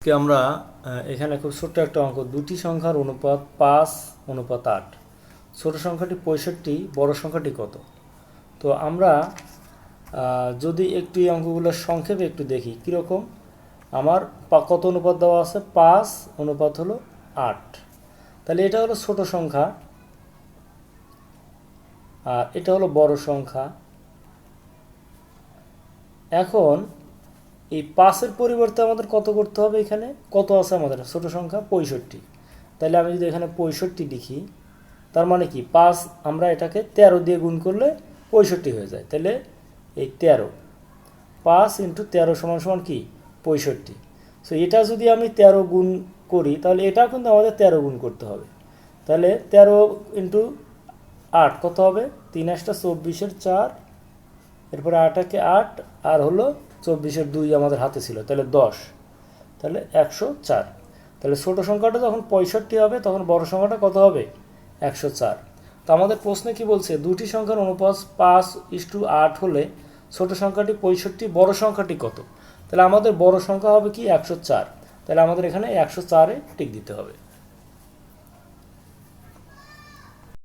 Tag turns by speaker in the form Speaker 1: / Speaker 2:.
Speaker 1: আজকে আমরা এখানে খুব ছোট্ট একটা অঙ্ক, দুটি সংখ্যার অনুপাত পাঁচ, অনুপাত আট। ছোট সংখ্যাটি পঁয়ষট্টি, বড় সংখ্যাটি কত? তো আমরা যদি একটু অঙ্কগুলোর সংক্ষেপে একটু দেখি, কীরকম? আমার কত অনুপাত দেওয়া আছে? পাঁচ, অনুপাত হলো আট। তাহলে এটা হলো ছোট সংখ্যা, আর এটা হলো বড় সংখ্যা। এখন এই পাঁচের পরিবর্তে আমাদের কত করতে হবে এখানে? কত আছে আমাদের? ছোট সংখ্যা পঁয়ষট্টি। তাহলে আমি যদি এখানে পঁয়ষট্টি লিখি, তার মানে কি? পাঁচ আমরা এটাকে তেরো দিয়ে গুণ করলে পঁয়ষট্টি হয়ে যায়। তাহলে এই তেরো। পাঁচ ইন্টু তেরো সমান সমান কি? পঁয়ষট্টি। সো এটা যদি আমি তেরো গুণ করি, তাহলে এটাও কিন্তু আমাদের তেরো গুণ করতে হবে। তাহলে তেরো ইন্টু আট কত হবে? তিন আটটা চব্বিশের চার, এরপরে আটাকে আট, আর হলো চব্বিশের দুই আমাদের হাতে ছিল, তাহলে দশ, তাহলে একশো চার। তাহলে ছোটো সংখ্যাটা যখন পঁয়ষট্টি হবে, তখন বড় সংখ্যাটা কত হবে? একশো চার। তো আমাদের প্রশ্নে কি বলছে? দুটি সংখ্যার অনুপাত পাঁচ ইস্টু আট হলে ছোট সংখ্যাটি পঁয়ষট্টি, বড় সংখ্যাটি কত? তাহলে আমাদের বড় সংখ্যা হবে কি? একশো চার। তাহলে আমাদের এখানে একশো চারে টিক দিতে হবে।